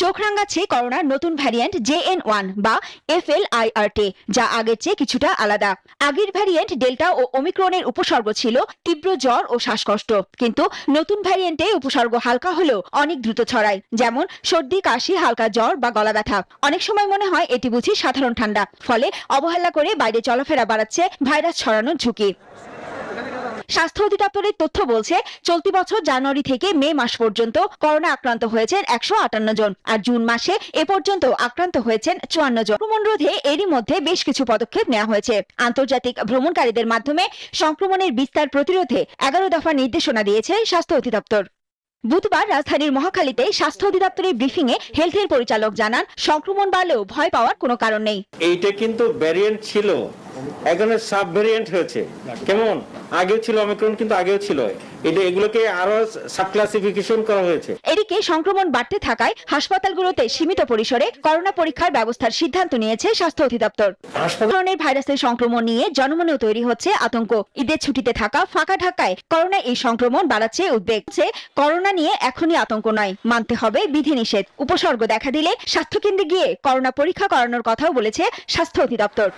চোখ রাঙাচ্ছে করোনার নতুন ভ্যারিয়েন্ট জেএন ওয়ান বা F L I R T যা আগের চেয়ে কিছুটা আলাদা। আগের ভ্যারিয়েন্ট ডেল্টা ও ওমিক্রনের উপসর্গ ছিল তীব্র জ্বর ও শ্বাসকষ্ট। কিন্তু নতুন ভ্যারিয়েন্টে উপসর্গ হালকা হলেও অনেক দ্রুত ছড়ায়, যেমন সর্দি, কাশি, হালকা জ্বর বা গলা ব্যথা। অনেক সময় মনে হয় এটি বুঝি সাধারণ ঠান্ডা, ফলে অবহেলা করে বাইরে চলাফেরা বাড়াচ্ছে ভাইরাস ছড়ানোর ঝুঁকি। স্বাস্থ্য অধিদপ্তরের তথ্য বলছে, চলতি বছর জানুয়ারি থেকে মে মাস পর্যন্ত করোনা আক্রান্ত হয়েছেন একশো আটান্ন জন আর জুন মাসে এ পর্যন্ত আক্রান্ত হয়েছেন চুয়ান্ন জন। ভ্রমণ রোধে এরই মধ্যে বেশ কিছু পদক্ষেপ নেওয়া হয়েছে। আন্তর্জাতিক ভ্রমণকারীদের মাধ্যমে সংক্রমণের বিস্তার প্রতিরোধে এগারো দফা নির্দেশনা দিয়েছে স্বাস্থ্য অধিদপ্তর। বুধবার রাজধানীর মহাখালীতে স্বাস্থ্য অধিদপ্তরের ব্রিফিং এ হেলথের পরিচালক জানান, সংক্রমণ বাড়লেও ভয় পাওয়ার কোনো কারণ নেই। এইটা কিন্তু ভ্যারিয়েন্ট ছিল। এখন সাব ভ্যারিয়েন্ট হয়েছে। কেমন? আগেও ছিল অমিক্রন কিন্তু আগেও ছিল। এটা এগুলোকে আরও সাব ক্লাসিফিকেশন করা হয়েছে। এদিকে সংক্রমণ বাড়তে থাকায় হাসপাতালগুলোতে সীমিত পরিসরে করোনা পরীক্ষার ব্যবস্থার সিদ্ধান্ত নিয়েছে স্বাস্থ্য অধিদপ্তর। ধরনের ভাইরাসের সংক্রমণ নিয়ে জনমনেও তৈরি হচ্ছে আতঙ্ক। ঈদের ছুটিতে থাকা ফাঁকা ঢাকায় করোনা এই সংক্রমণ বাড়াচ্ছে উদ্বেগ। করোনা নিয়ে এখনই আতঙ্ক নয় মানতে হবে বিধিনিষেধ। উপসর্গ দেখা দিলে স্বাস্থ্যকেন্দ্রে গিয়ে করোনা পরীক্ষা করানোর কথাও বলেছে স্বাস্থ্য অধিদপ্তর।